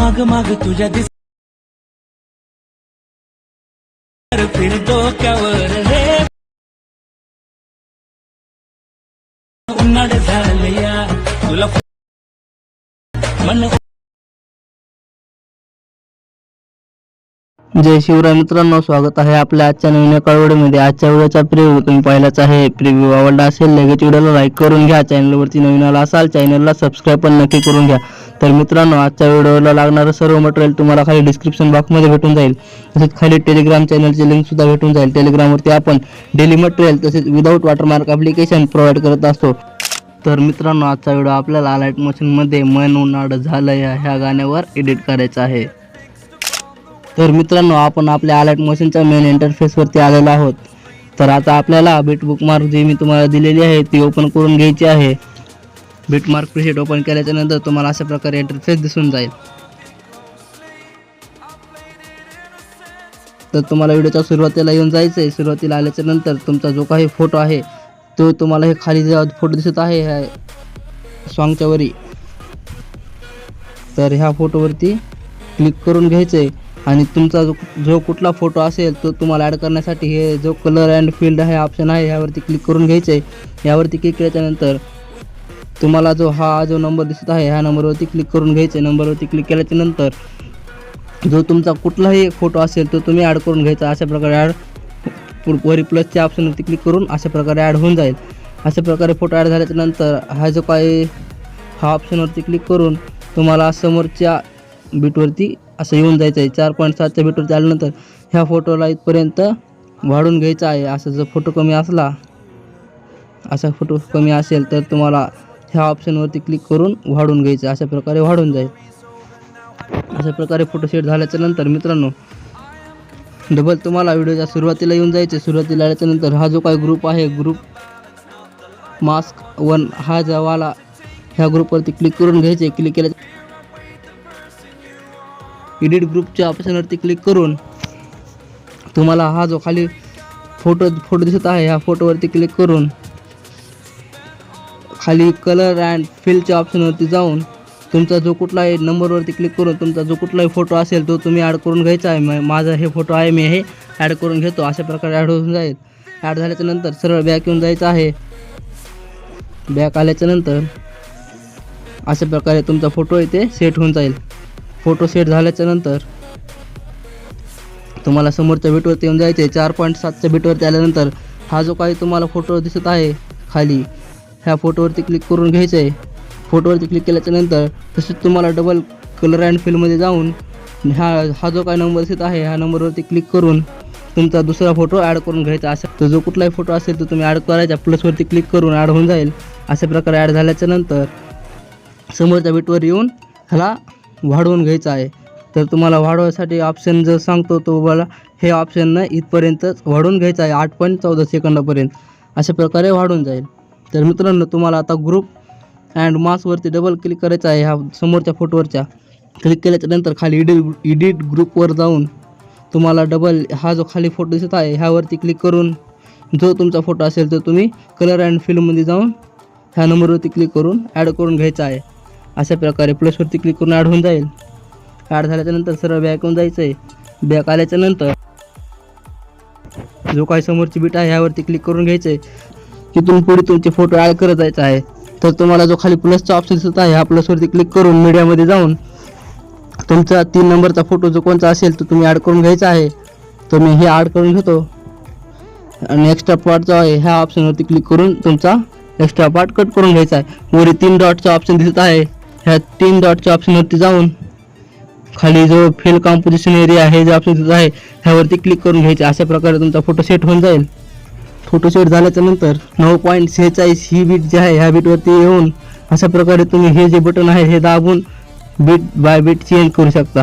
माग माग तुझ्या दिस फिर डोक्यावर हे उन्हाळ झालया तुला मन जय शिवराय मित्रांनो स्वागत आहे आपल्या आजच्या नवीन कळवडीमध्ये आजच्या व्हिडिओचा प्रिव्ह्यू तुम्ही पाहिलाच आहे. प्रिव्ह्यू आवडला असेल लगेच व्हिडिओला लाईक करून घ्या. चॅनलवरती नवीन आला असाल चॅनलला सबस्क्राईब पण नक्की करून घ्या. तर मित्रांनो आजच्या व्हिडिओला लागणारं सर्व मटेरियल तुम्हाला खाली डिस्क्रिप्शन बॉक्समध्ये भेटून जाईल. तसेच खाली टेलिग्राम चॅनलची लिंकसुद्धा भेटून जाईल. टेलिग्रामवरती आपण डेली मटेरियल तसेच विदाऊट वॉटरमार्क ॲप्लिकेशन प्रोव्हाइड करत असतो. तर मित्रांनो आजचा व्हिडिओ आपल्याला लाइट मशीनमध्ये मन उन्हाळ झालं या ह्या गाण्यावर एडिट करायचं आहे. तर मित्रांनो आपण आपल्या अलर्ट मशीनच्या मेन इंटरफेसवरती आलेलो आहोत. तर आता आपल्याला बीट बुकमार्क जी मी तुम्हाला दिलेली आहे ती ओपन करून घ्यायची आहे. बिटमार्क प्रिसेट ओपन केल्याच्यानंतर तुम्हाला अशा प्रकारे इंटरफेस दिसून जाईल. तर तुम्हाला व्हिडिओच्या सुरुवातीला येऊन जायचं आहे सुरुवातीला आल्याच्यानंतर तुमचा जो काही फोटो आहे तो तुम्हाला हे खाली फोटो दिसत आहे ह्या सॉंगच्या वरी. तर ह्या फोटोवरती क्लिक करून घ्यायचं आहे आणि तुमचा जो जो कुठला फोटो असेल तो तुम्हाला ॲड करण्यासाठी हे जो कलर अँड फील्ड आहे ऑप्शन आहे यावरती क्लिक करून घ्यायचं आहे यावरती क्लिक केल्याच्यानंतर तुम्हाला जो हा जो नंबर दिसत आहे ह्या नंबरवरती क्लिक करून घ्यायचे नंबरवरती क्लिक केल्याच्यानंतर जो तुमचा कुठलाही फोटो असेल तो तुम्ही ॲड करून घ्यायचा. अशा प्रकारे ॲड वरी प्लसच्या ऑप्शनवरती क्लिक करून अशा प्रकारे ॲड होऊन जाईल. अशा प्रकारे फोटो ॲड झाल्याच्यानंतर हा जो काही हा ऑप्शनवरती क्लिक करून तुम्हाला समोरच्या बीटवरती असं येऊन जायचं आहे. चार पॉईंट सातच्या बीटवरती आल्यानंतर ह्या फोटोला इथपर्यंत वाढून घ्यायचा आहे. असा जर फोटो कमी असला असा फोटो कमी असेल तर तुम्हाला ह्या ऑप्शनवरती क्लिक करून वाढून घ्यायचं. अशा प्रकारे वाढून जाईल. अशा प्रकारे फोटो सेट झाल्याच्यानंतर मित्रांनो डबल तुम्हाला व्हिडिओच्या सुरुवातीला येऊन जायचे. सुरुवातीला आल्याच्यानंतर हा जो काही ग्रुप आहे ग्रुप मास्क वन हा जवाला ह्या ग्रुपवरती क्लिक करून घ्यायचे. क्लिक केल्या एडिट ग्रुपच्या ऑप्शनवरती क्लिक करून तुम्हाला हा जो खाली फोटो फोटो दिसत आहे ह्या फोटोवरती क्लिक करून खाली कलर अँड फिलच्या ऑप्शनवरती जाऊन तुमचा जो कुठलाही नंबरवरती क्लिक करून तुमचा जो कुठलाही फोटो असेल तो तुम्ही ॲड करून घ्यायचा आहे. माझा हे फोटो आहे मी हे ॲड करून घेतो. अशा प्रकारे ॲड होऊन जाईल. ॲड झाल्याच्यानंतर सरळ बॅक येऊन जायचं आहे. बॅक आल्याच्यानंतर अशा प्रकारे तुमचा फोटो इथे सेट होऊन जाईल. फोटो सेट झाल्याच्यानंतर तुम्हाला समोरच्या बीटवरती येऊन जायचे चार पॉईंट सातच्या बीटवरती आल्यानंतर हा जो काही तुम्हाला फोटो दिसत आहे खाली ह्या फोटोवरती क्लिक करून घ्यायचं आहे फोटोवरती क्लिक केल्याच्यानंतर तसेच तुम्हाला डबल कलर अँड फिलमध्ये जाऊन ह्या हा जो काय नंबर येत आहे ह्या नंबरवरती क्लिक करून तुमचा दुसरा फोटो ॲड करून घ्यायचा. असेल तर जो कुठलाही फोटो असेल तो तुम्ही ॲड करायचा. प्लसवरती क्लिक करून ॲड होऊन जाईल. अशा प्रकारे ॲड झाल्याच्यानंतर समोरच्या बीटवर येऊन ह्याला वाढवून घ्यायचा आहे. तर तुम्हाला वाढवायसाठी ऑप्शन जर सांगतो तो मला हे ऑप्शननं इथपर्यंतच वाढवून घ्यायचं आहे. आठ पॉईंट चौदा सेकंदापर्यंत. अशा प्रकारे वाढून जाईल. तर मित्रांनो तुम्हाला आता ग्रुप अँड मासवरती डबल क्लिक करायचं आहे ह्या समोरच्या फोटोवरच्या क्लिक केल्याच्यानंतर खाली इडिट इडिट ग्रुपवर जाऊन तुम्हाला डबल हा जो खाली फोटो दिसत आहे ह्यावरती क्लिक करून जो तुमचा फोटो असेल तो तुम्ही कलर अँड फिल्ममध्ये जाऊन ह्या नंबरवरती क्लिक करून ॲड करून घ्यायचा आहे. अशा प्रकारे प्लसवरती क्लिक करून ॲड होऊन जाईल. ॲड झाल्याच्यानंतर सरळ बॅक होऊन जायचं आहे बॅक आल्याच्यानंतर जो काही समोरची बीट आहे ह्यावरती क्लिक करून घ्यायचं आहे तिथून पुढे तुमचे फोटो ॲड करत जायचा आहे. तर तुम्हाला जो खाली प्लसचा ऑप्शन दिसत आहे ह्या प्लसवरती क्लिक करून मीडियामध्ये जाऊन तुमचा तीन नंबरचा फोटो जो कोणता असेल तो तुम्ही ॲड करून घ्यायचा आहे. तर मी हे ॲड करून घेतो. आणि एक्स्ट्रा पार्ट जो आहे ह्या ऑप्शनवरती क्लिक करून तुमचा एक्स्ट्रा पार्ट कट करून घ्यायचा आहे. वरी तीन डॉटचा ऑप्शन दिसत आहे. ह्या तीन डॉटच्या ऑप्शनवरती जाऊन खाली जो फेल कॉम्पोजिशन एरिया आहे जे ऑप्शन दिसत आहे ह्यावरती क्लिक करून घ्यायचे. अशा प्रकारे तुमचा फोटो सेट होऊन जाईल. फोटोशूट झाल्याच्यानंतर नऊ पॉईंट सेहेचाळीस ही बीट जी आहे ह्या बीटवरती येऊन अशा प्रकारे तुम्ही हे जे बटन आहे हे दाबून बीट बाय बीट चेंज करू शकता.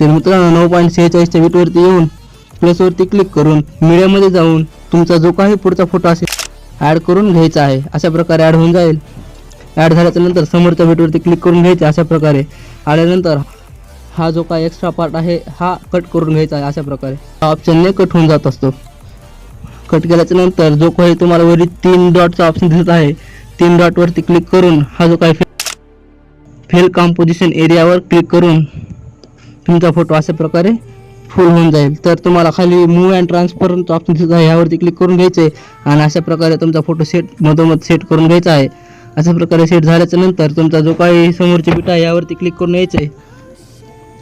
तर मित्रांनो नऊ पॉईंट सेहेचाळीसच्या बीटवरती येऊन प्लसवरती क्लिक करून मीडियामध्ये जाऊन तुमचा जो काही पुढचा फोटो असेल ॲड करून घ्यायचा आहे. अशा प्रकारे ॲड होऊन जाईल. ॲड झाल्याच्यानंतर समोरच्या बीटवरती क्लिक करून घ्यायचे अशा प्रकारे. आल्यानंतर हा जो काही एक्स्ट्रा पार्ट आहे हा कट करून घ्यायचा आहे अशा प्रकारे. हा ऑप्शनने कट होऊन जात असतो. कट केल्याच्यानंतर जो काही तुम्हाला वरील तीन डॉटचा ऑप्शन दिसत आहे तीन डॉटवरती क्लिक करून हा जो काही फेल कॉम्पोजिशन एरियावर क्लिक करून तुमचा फोटो अशा प्रकारे फुल होऊन जाईल. तर तुम्हाला खाली मूव अँड ट्रान्सफरचा ऑप्शन दिसत आहे यावरती क्लिक करून घ्यायचे आणि अशा प्रकारे तुमचा फोटो सेट मधोमध सेट करून घ्यायचा आहे. अशा प्रकारे सेट झाल्याच्यानंतर तुमचा जो काही समोरची बीट आहे यावरती क्लिक करून यायचे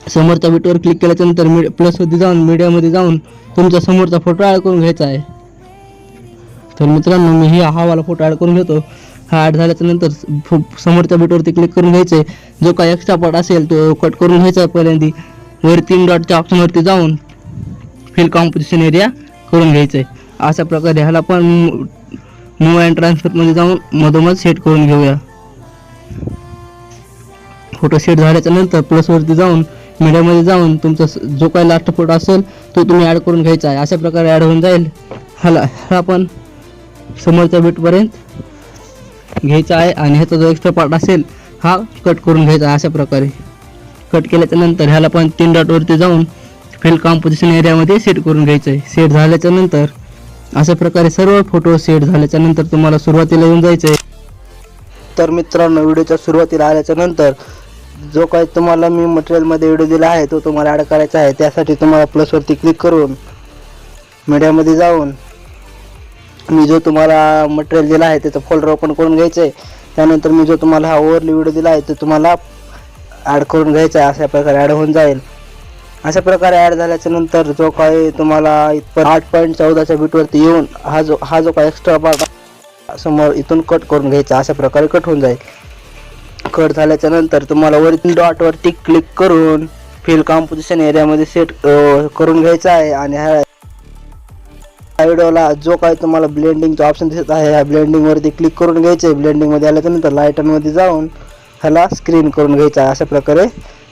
समोरच्या बीटवर क्लिक केल्याच्यानंतर मी प्लसमध्ये जाऊन मीडियामध्ये जाऊन तुमचा समोरचा फोटो ॲड करून घ्यायचा आहे. तर मित्रांनो मी ही हा वाला फोटो ॲड करून घेतो. हा ॲड झाल्याच्यानंतर समोरच्या बीटवरती क्लिक करून घ्यायचे. जो काही एक्स्ट्रा पार्ट असेल तो कट करून घ्यायचा आहे पहिल्यांदी. वर तीन डॉटच्या ऑप्शनवरती जाऊन फिल कॉम्पिटिशन एरिया करून घ्यायचं. आहे अशा प्रकारे ह्याला पण मूव अँड ट्रान्सफरमध्ये जाऊन मधोमध सेट करून घेऊया. फोटो सेट झाल्याच्यानंतर प्लसवरती जाऊन मीडियामध्ये जाऊन तुमचा जो काही लास्ट फोटो असेल तो तुम्ही ॲड करून घ्यायचा आहे. अशा प्रकारे ॲड होऊन जाईल. ह्याला ह्याला पण समोरच्या बीटपर्यंत घ्यायचा आहे आणि ह्याचा जो एक्स्ट्रा पार्ट असेल हा कट करून घ्यायचा आहे अशा प्रकारे. कट केल्याच्यानंतर ह्याला पण तीन डॉटवरती जाऊन फिल कॉम्पोजिशन एरियामध्ये सेट करून घ्यायचं आहे सेट झाल्याच्यानंतर अशा प्रकारे सर्व फोटो सेट झाल्याच्यानंतर तुम्हाला सुरुवातीला येऊन जायचं आहे तर मित्रांनो व्हिडिओच्या सुरुवातीला आल्याच्यानंतर जो काही तुम्हाला मी मटेरियलमध्ये व्हिडिओ दिला आहे तो तुम्हाला ॲड करायचा आहे. त्यासाठी तुम्हाला प्लसवरती क्लिक करून मीडियामध्ये जाऊन मी जो तुम्हाला मटेरियल दिला आहे त्याचं फोल्डर ओपन करून घ्यायचं आहे त्यानंतर मी जो तुम्हाला हा ओव्हरली व्हिडिओ दिला आहे तो तुम्हाला ॲड करून घ्यायचा आहे अशा प्रकारे ॲड होऊन जाईल. अशा प्रकारे ॲड झाल्याच्यानंतर जो काही तुम्हाला इथपर आठ पॉईंट चौदाच्या बीटवरती येऊन हा जो हा जो काही एक्स्ट्रा पार्ट समोर इथून कट करून घ्यायचा अशा प्रकारे कट होऊन जाईल. कट झाल्याच्यानंतर तुम्हाला वरती डॉटवरती क्लिक करून फिल कॉम्पोजिशन एरियामध्ये सेट करून घ्यायचा आहे आणि ह्या व्हिडिओला जो काय तुम्हाला ब्लेंडिंगचा ऑप्शन दिसत आहे ह्या ब्लेंडिंगवरती क्लिक करून घ्यायचं. आहे ब्लेंडिंगमध्ये आल्याच्यानंतर लायटनमध्ये जाऊन ह्याला स्क्रीन करून घ्यायचा. आहे अशा प्रकारे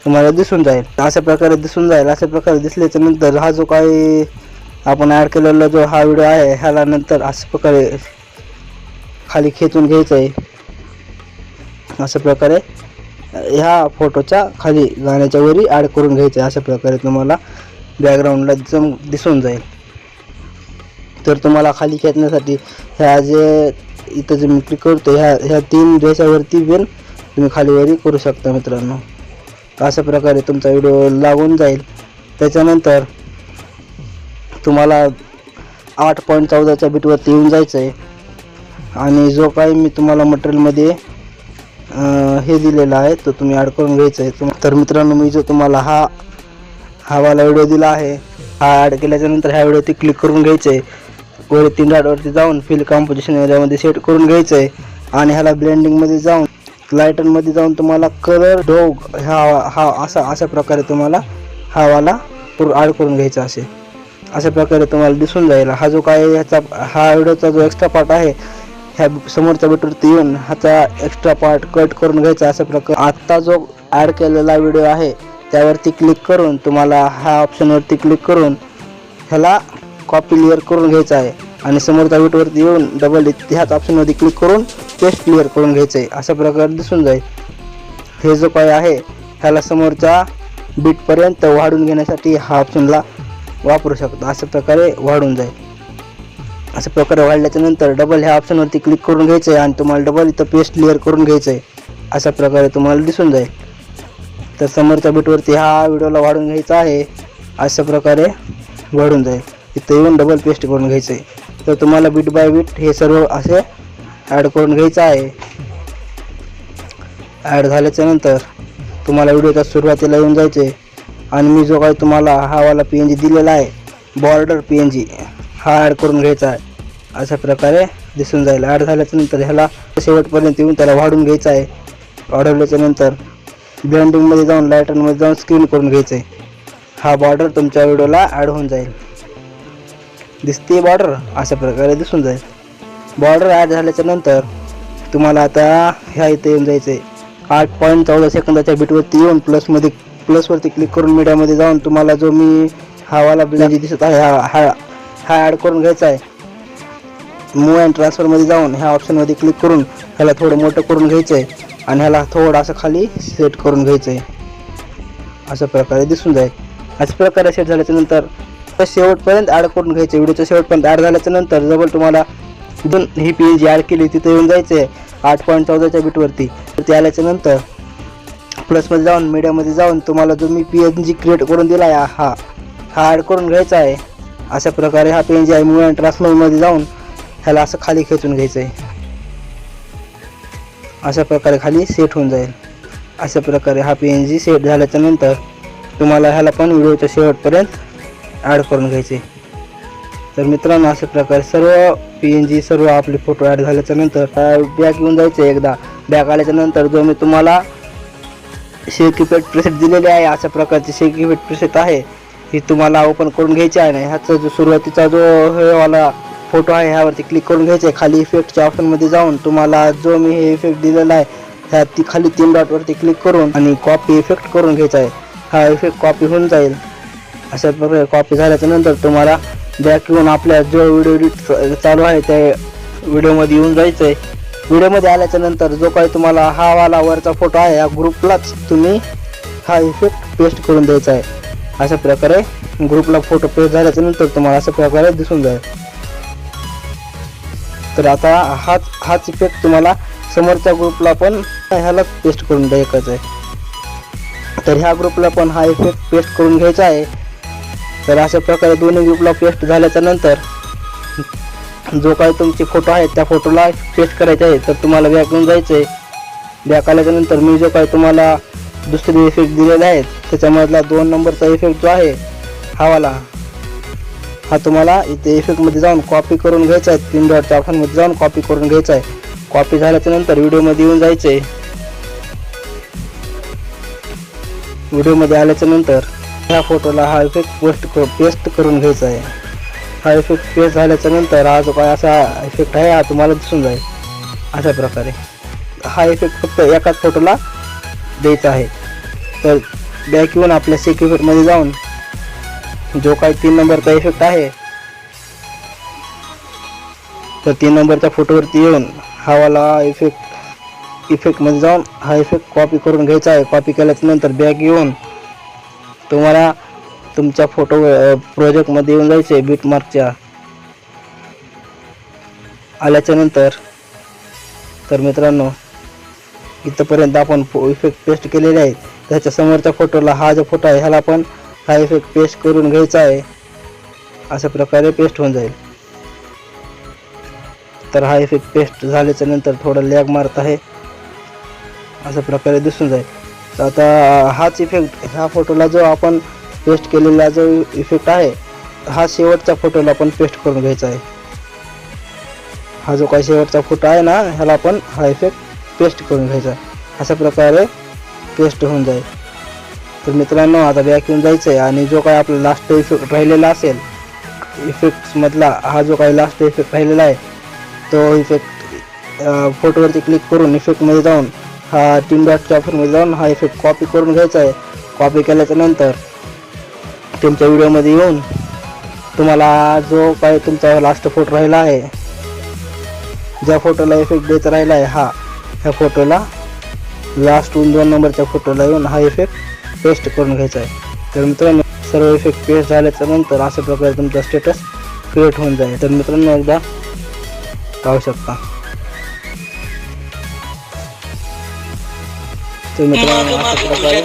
तुम्हाला दिसून जाईल. अशा प्रकारे दिसून जाईल. अशा प्रकारे दिसल्याच्या नंतर हा जो काही आपण ॲड केलेला जो हा व्हिडिओ आहे ह्याला नंतर अशा प्रकारे खाली खेचून घ्यायचं आहे अशा प्रकारे ह्या फोटोच्या खाली गाण्याच्या वरी ॲड करून घ्यायचं आहे अशा प्रकारे तुम्हाला बॅकग्राऊंडला जम दिसून जाईल. तर तुम्हाला खाली खेचण्यासाठी ह्या जे इथं जे मी क्लिक करतो ह्या ह्या तीन रेषावरती पण तुम्ही खाली वरी करू शकता मित्रांनो. अशा प्रकारे तुमचा व्हिडिओ लागून जाईल. त्याच्यानंतर तुम्हाला आठ पॉईंट चौदाच्या बीटवरती येऊन जायचं आहे आणि जो काही मी तुम्हाला मटेरियलमध्ये हे दिलेलं आहे तो तुम्ही ॲड करून घ्यायचं आहे. तर मित्रांनो मी जो तुम्हाला हा हा वाला व्हिडिओ दिला आहे हा ॲड केल्याच्यानंतर ह्या व्हिडिओवरती क्लिक करून घ्यायचं आहे वर तीन डॉटवरती जाऊन फिल कॉम्पोजिशन एरियामध्ये सेट करून घ्यायचं आहे आणि ह्याला ब्लेंडिंगमध्ये जाऊन लायटनमध्ये जाऊन तुम्हाला कलर डोग हा हा असा अशा प्रकारे तुम्हाला हा वाला ॲड करून घ्यायचा असे अशा प्रकारे तुम्हाला दिसून जाईल. हा जो काय ह्याचा हा व्हिडिओचा जो एक्स्ट्रा पार्ट आहे ह्या समोरच्या बीटवरती येऊन ह्याचा एक्स्ट्रा पार्ट कट करून घ्यायचा अशा प्रकारे. आत्ता जो ॲड केलेला व्हिडिओ आहे त्यावरती क्लिक करून तुम्हाला ह्या ऑप्शनवरती क्लिक करून ह्याला कॉपी क्लिअर करून घ्यायचं आहे. आणि समोरच्या बीटवरती येऊन डबल ह्याच ऑप्शनवरती क्लिक करून पेस्ट क्लिअर करून घ्यायचं आहे अशा प्रकारे दिसून जाईल. हे जो काय आहे ह्याला समोरच्या बीटपर्यंत वाढून घेण्यासाठी हा ऑप्शनला वापरू शकतो. अशा प्रकारे वाढून जाईल. अशा प्रकारे वाढल्याच्या नंतर डबल ह्या ऑप्शनवरती क्लिक करून घ्यायचं आहे आणि तुम्हाला डबल इथं पेस्ट क्लिअर करून घ्यायचं आहे अशा प्रकारे तुम्हाला दिसून जाईल. तर समोरच्या बीटवरती हा व्हिडिओला वाढून घ्यायचा आहे. अशा प्रकारे वाढून जाईल. इथं येऊन डबल पेस्ट करून घ्यायचं आहे तर तुम्हाला बीट बाय बीट हे सर्व असे ॲड करून घ्यायचं आहे. ॲड झाल्याच्यानंतर तुम्हाला व्हिडिओच्या सुरुवातीला येऊन जायचे आणि मी जो काही तुम्हाला हा वाला पी एन जी दिलेला आहे बॉर्डर पी एन जी हा ॲड करून घ्यायचा आहे. अशा प्रकारे दिसून जाईल. ॲड झाल्याच्यानंतर ह्याला शेवटपर्यंत येऊन त्याला वाढून घ्यायचं आहे. वाढवल्याच्या नंतर ब्लेंडिंगमध्ये जाऊन लायटरमध्ये जाऊन स्क्रीन करून घ्यायचं आहे हा बॉर्डर तुमच्या व्हिडिओला ॲड होऊन जाईल. दिसते बॉर्डर अशा प्रकारे दिसून जाईल. बॉर्डर ॲड झाल्याच्यानंतर तुम्हाला आता ह्या इथे येऊन जायचं आहे आठ पॉईंट चौदा सेकंदाच्या बीटवरती येऊन प्लसमध्ये प्लसवरती क्लिक करून मीडियामध्ये जाऊन तुम्हाला जो मी हा वाला दिसत आहे हा हा हा ॲड करून घ्यायचा आहे. मूव अँड ट्रान्सफरमध्ये जाऊन ह्या ऑप्शनमध्ये क्लिक करून ह्याला थोडं मोठं करून घ्यायचं आहे आणि ह्याला थोडं असं खाली सेट करून घ्यायचं आहे अशा प्रकारे दिसून जाईल. अशा प्रकारे सेट झाल्याच्यानंतर नंतर शेवटपर्यंत ॲड करून घ्यायचं. व्हिडिओच्या शेवटपर्यंत ॲड झाल्याच्यानंतर जवळ तुम्हाला दोन ही पी जी ॲड केली तिथं येऊन जायचं आहे आठ पॉईंट चौदाच्या बीटवरती तर ते आल्याच्यानंतर प्लसमध्ये जाऊन मीडियामध्ये जाऊन तुम्हाला जो मी पी एन जी क्रिएट करून दिला आहे हा हा ॲड करून घ्यायचा आहे. अशा प्रकारे हा पी एन जी आहे मूव अँड जाऊन ह्याला असं खाली खेचून घ्यायचं आहे अशा प्रकारे खाली सेट होऊन जाईल. अशा प्रकारे हा पी एन जी सेट झाल्याच्यानंतर तुम्हाला ह्याला पण व्हिडिओच्या शेवटपर्यंत ॲड करून घ्यायचे. तर मित्रांनो अशा प्रकारे सर्व पी एन जी सर्व आपले फोटो ॲड झाल्याच्यानंतर बॅग घेऊन जायचं एकदा. बॅग आल्याच्यानंतर जो मी तुम्हाला शेक इफेक्ट प्रेसेट दिलेले आहे अशा प्रकारचे शेक इफेक्ट प्रेसेट आहे ही तुम्हाला ओपन करून घ्यायची आहे. ना ह्याचा जो सुरुवातीचा जो हेवाला फोटो आहे ह्यावरती क्लिक करून घ्यायचे आहे. खाली इफेक्टच्या ऑप्शनमध्ये जाऊन तुम्हाला जो मी हे इफेक्ट दिलेला आहे ह्या ती खाली तीन डॉटवरती क्लिक करून आणि कॉपी इफेक्ट करून घ्यायचा आहे. हा इफेक्ट कॉपी होऊन जाईल. अशा प्रकारे कॉपी झाल्याच्यानंतर तुम्हाला बॅक येऊन आपल्या जो व्हिडिओ एडिट चालू आहे त्या व्हिडिओमध्ये येऊन जायचं आहे व्हिडिओमध्ये आल्याच्यानंतर जो काही तुम्हाला हा वाला वरचा फोटो आहे या ग्रुपलाच तुम्ही हा इफेक्ट पेस्ट करून द्यायचा आहे. अशा प्रकारे ग्रुपला फोटो पेस्ट झाल्याच्यानंतर तुम्हाला अशा प्रकारे दिसून जाईल. तर आता हाच हाच इफेक्ट तुम्हाला समोरच्या ग्रुपला पण ह्याला पेस्ट करून द्यायचा आहे. तर ह्या ग्रुपला पण हा इफेक्ट पेस्ट करून घ्यायचा आहे. तर अशा प्रकारे दोन्ही ग्रुपला पेस्ट झाल्याच्यानंतर जो काही तुमचे फोटो आहेत त्या फोटोला पेस्ट करायचे आहे तर तुम्हाला बॅक घेऊन जायचं आहे बॅक आल्याच्यानंतर मी जो काही तुम्हाला दुसरे इफेक्ट दिलेले आहेत त्याच्यामधला दोन नंबरचा इफेक्ट जो आहे हावाला हा तुम्हाला इथे इफेक्टमध्ये जाऊन कॉपी करून घ्यायचा आहे. तीन डॉटच्या ऑप्शनमध्ये जाऊन कॉपी करून घ्यायचा आहे. कॉपी झाल्याच्यानंतर व्हिडिओमध्ये येऊन जायचं आहे व्हिडिओमध्ये आल्याच्यानंतर ह्या फोटोला हा इफेक्ट पोस्ट पेस्ट करून घ्यायचा आहे. हा इफेक्ट पेस्ट झाल्याच्यानंतर हा जो काय असा इफेक्ट आहे हा तुम्हाला दिसून जाईल. अशा प्रकारे. हा इफेक्ट फक्त एकाच फोटोला द्यायचा आहे. तर बॅक येऊन आपल्या सेक इफेक्टमध्ये जाऊन जो काही तीन नंबरचा इफेक्ट आहे तर तीन नंबरच्या फोटोवरती येऊन हा वाला इफेक्ट इफेक्टमध्ये जाऊन हा इफेक्ट कॉपी करून घ्यायचा आहे. कॉपी केल्याच्यानंतर बॅग येऊन तुम्हाला तुमच्या फोटो प्रोजेक्टमध्ये येऊन जायचे आहे बीटमार्कच्या आल्याच्यानंतर तर मित्रांनो इथंपर्यंत आपण इफेक्ट पेस्ट केलेले आहेत. त्याच्या समोरच्या फोटोला हा जो फोटो आहे ह्याला पण हा इफेक्ट पेस्ट करून घ्यायचा आहे. अशा प्रकारे पेस्ट होऊन जाईल. तर हा इफेक्ट पेस्ट झाल्याच्यानंतर थोडं लॅग मारत आहे. अशा प्रकारे दिसून जाईल. आता हाच इफेक्ट ह्या फोटोला जो आपण पेस्ट केलेला जो इफेक्ट आहे हा शेवटच्या फोटोला पण पेस्ट करून घ्यायचा आहे. हा जो काही शेवटचा फोटो आहे ना ह्याला पण हा इफेक्ट पेस्ट करून घ्यायचा आहे. अशा प्रकारे पेस्ट होऊन जाईल. तर मित्रांनो आता बॅक येऊन जायचं आहे आणि जो काही आपला लास्ट इफेक्ट राहिलेला असेल इफेक्ट्समधला हा जो काही लास्ट इफेक्ट राहिलेला आहे तो इफेक्ट फोटोवरती क्लिक करून इफेक्टमध्ये जाऊन हा तीन डॉटच्या ऑफरमध्ये जाऊन हा इफेक्ट कॉपी करून घ्यायचा आहे. कॉपी केल्याच्यानंतर तुमच्या व्हिडिओमध्ये येऊन तुम्हाला जो काय तुमचा लास्ट फोटो राहिला आहे ज्या फोटोला इफेक्ट द्यायचा राहिला आहे हा ह्या फोटोला लास्ट दोन नंबरच्या फोटोला येऊन हा इफेक्ट पेस्ट करून घ्यायचा आहे. तर मित्रांनो सर्व इफेक्ट पेस्ट झाल्याच्यानंतर अशा प्रकारे तुमचा स्टेटस क्रिएट होऊन जाईल. तर मित्रांनो एकदा पाहू शकता. तर मित्रांनो अशा प्रकारे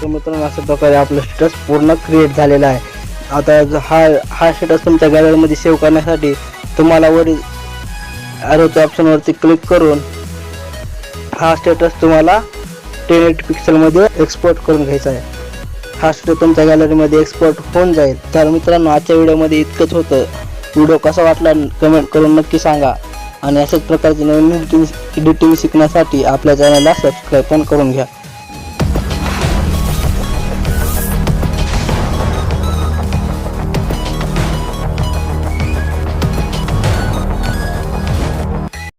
तर मित्रांनो अशा प्रकारे आपलं स्टेटस पूर्ण क्रिएट झालेला आहे. आता हा हा स्टेटस तुमच्या गॅलरीमध्ये सेव्ह करण्यासाठी तुम्हाला वरील ॲरोच्या ऑप्शनवरती क्लिक करून हा स्टेटस तुम्हाला टेन एट पिक्सलमध्ये एक्सपोर्ट करून घ्यायचा आहे. हा स्टेटस तुमच्या गॅलरीमध्ये एक्सपोर्ट होऊन जाईल. तर मित्रांनो आजच्या व्हिडिओमध्ये इतकंच होतं. व्हिडिओ कसा वाटला कमेंट करून नक्की सांगा. आणि अशाच प्रकारचे नवीन एडिटिंग एडिटिंग शिकण्यासाठी आपल्या चॅनलला सबस्क्राईब पण करून घ्या.